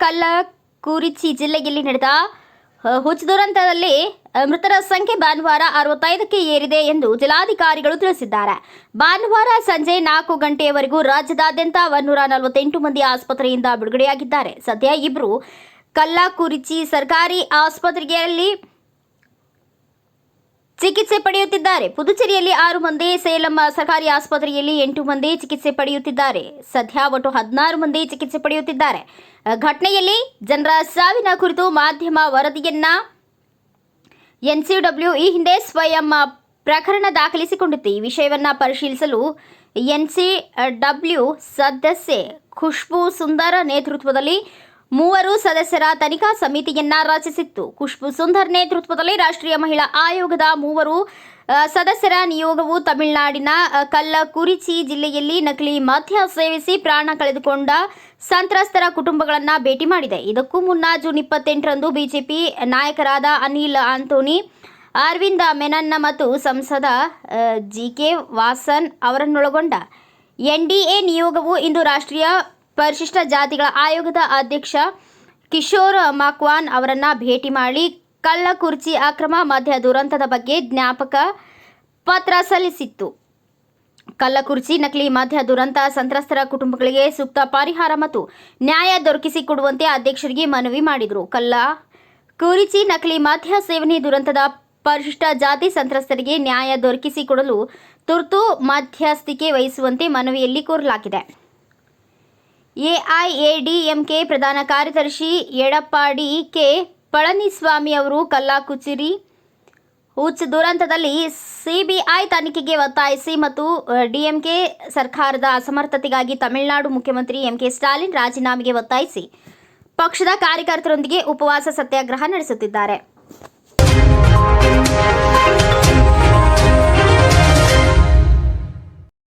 ಕಲ್ಲಕುರಿಚಿ ಜಿಲ್ಲೆಯಲ್ಲಿ ನಡೆದ ಹುಚ್ಚ ದುರಂತದಲ್ಲಿ ಮೃತರ ಸಂಖ್ಯೆ ಭಾನುವಾರ ಅರವತ್ತೈದಕ್ಕೆ ಏರಿದೆ ಎಂದು ಜಿಲ್ಲಾಧಿಕಾರಿಗಳು ತಿಳಿಸಿದ್ದಾರೆ. ಭಾನುವಾರ ಸಂಜೆ ನಾಲ್ಕು ಗಂಟೆಯವರೆಗೂ ರಾಜ್ಯದಾದ್ಯಂತ ಒಂದೂರ ನಲವತ್ತೆಂಟು ಮಂದಿ ಆಸ್ಪತ್ರೆಯಿಂದ ಬಿಡುಗಡೆಯಾಗಿದ್ದಾರೆ. ಸದ್ಯ ಇಬ್ಬರು ಕಲ್ಲಕುರಿಚಿ ಸರ್ಕಾರಿ ಆಸ್ಪತ್ರೆಯಲ್ಲಿ ಚಿಕಿತ್ಸೆ ಪಡೆಯುತ್ತಿದ್ದಾರೆ. ಪುದುಚೇರಿಯಲ್ಲಿ ಆರು ಮಂದಿ, ಸೇಲಂ ಸರ್ಕಾರಿ ಆಸ್ಪತ್ರೆಯಲ್ಲಿ ಎಂಟು ಮಂದಿ ಚಿಕಿತ್ಸೆ ಪಡೆಯುತ್ತಿದ್ದಾರೆ. ಸದ್ಯ ಒಟ್ಟು ಹದಿನಾರು ಮಂದಿ ಚಿಕಿತ್ಸೆ ಪಡೆಯುತ್ತಿದ್ದಾರೆ. ಘಟನೆಯಲ್ಲಿ ಜನರ ಸಾವಿನ ಕುರಿತು ಮಾಧ್ಯಮ ವರದಿಯನ್ನ ಎನ್ಸಿಡಬ್ಲ್ಯೂ ಈ ಹಿಂದೆ ಸ್ವಯಂ ಪ್ರಕರಣ ದಾಖಲಿಸಿಕೊಂಡಿತ್ತು. ಈ ವಿಷಯವನ್ನ ಪರಿಶೀಲಿಸಲು ಎನ್ಸಿಡಬ್ಲ್ಯೂ ಸದಸ್ಯೆ ಖುಷ್ಬು ಸುಂದರ ನೇತೃತ್ವದಲ್ಲಿ ಮೂವರು ಸದಸ್ಯರ ತನಿಖಾ ಸಮಿತಿಯನ್ನ ರಚಿಸಿತ್ತು. ಖುಷ್ಬು ಸುಂದರ್ ನೇತೃತ್ವದಲ್ಲಿ ರಾಷ್ಟ್ರೀಯ ಮಹಿಳಾ ಆಯೋಗದ ಮೂವರು ಸದಸ್ಯರ ನಿಯೋಗವು ತಮಿಳುನಾಡಿನ ಕಲ್ಲಕುರಿಚಿ ಜಿಲ್ಲೆಯಲ್ಲಿ ನಕಲಿ ಮದ್ಯ ಸೇವಿಸಿ ಪ್ರಾಣ ಕಳೆದುಕೊಂಡ ಸಂತ್ರಸ್ತರ ಕುಟುಂಬಗಳನ್ನ ಭೇಟಿ ಮಾಡಿದೆ. ಇದಕ್ಕೂ ಮುನ್ನ ಜೂನ್ ಇಪ್ಪತ್ತೆಂಟರಂದು ಬಿಜೆಪಿ ನಾಯಕರಾದ ಅನಿಲ್ ಆಂಟೋನಿ ಅರವಿಂದ ಮೆನನ್ನ ಮತ್ತು ಸಂಸದ ಜಿ ಕೆ ವಾಸನ್ ಅವರನ್ನೊಳಗೊಂಡ. ಎನ್ಡಿಎ ನಿಯೋಗವು ಇಂದು ರಾಷ್ಟ್ರೀಯ ಪರಿಶಿಷ್ಟ ಜಾತಿಗಳ ಆಯೋಗದ ಅಧ್ಯಕ್ಷ ಕಿಶೋರ್ ಮಕ್ವಾನ್ ಅವರನ್ನ ಭೇಟಿ ಮಾಡಿ ಕಳ್ಳಕುರ್ಚಿ ಅಕ್ರಮ ಮಧ್ಯ ದುರಂತದ ಬಗ್ಗೆ ಜ್ಞಾಪಕ ಪತ್ರ ಸಲ್ಲಿಸಿತ್ತು. ಕಲ್ಲಕುರ್ಚಿ ನಕಲಿ ಮಧ್ಯ ದುರಂತ, ಸಂತ್ರಸ್ತರ ಕುಟುಂಬಗಳಿಗೆ ಸೂಕ್ತ ಪರಿಹಾರ ಮತ್ತು ನ್ಯಾಯ ದೊರಕಿಸಿಕೊಡುವಂತೆ ಅಧ್ಯಕ್ಷರಿಗೆ ಮನವಿ ಮಾಡಿದರು. ಕಲ್ಲ ಕುರಿಚಿ, ನಕಲಿ ಮಧ್ಯ ಸೇವನೆ ದುರಂತದ ಪರಿಶಿಷ್ಟ ಜಾತಿ ಸಂತ್ರಸ್ತರಿಗೆ ನ್ಯಾಯ ದೊರಕಿಸಿಕೊಡಲು ತುರ್ತು ಮಧ್ಯಸ್ಥಿಕೆ ವಹಿಸುವಂತೆ ಮನವಿಯಲ್ಲಿ ಕೋರಲಾಗಿದೆ. ಎಐಎಡಿಎಂಕೆ ಪ್ರಧಾನ ಕಾರ್ಯದರ್ಶಿ ಎಡಪ್ಪಾಡಿ ಕೆ ಪಳನಿಸ್ವಾಮಿ ಅವರು ಕಲ್ಲಾಕುಚಿರಿ ಹುಚ್ಚ ದುರಂತದಲ್ಲಿ ಸಿಬಿಐ ತನಿಖೆಗೆ ಒತ್ತಾಯಿಸಿ ಮತ್ತು ಡಿಎಂಕೆ ಸರ್ಕಾರದ ಅಸಮರ್ಥತೆಗಾಗಿ ತಮಿಳುನಾಡು ಮುಖ್ಯಮಂತ್ರಿ ಎಂಕೆ ಸ್ಟಾಲಿನ್ ರಾಜೀನಾಮೆಗೆ ಒತ್ತಾಯಿಸಿ ಪಕ್ಷದ ಕಾರ್ಯಕರ್ತರೊಂದಿಗೆ ಉಪವಾಸ ಸತ್ಯಾಗ್ರಹ ನಡೆಸುತ್ತಿದ್ದಾರೆ.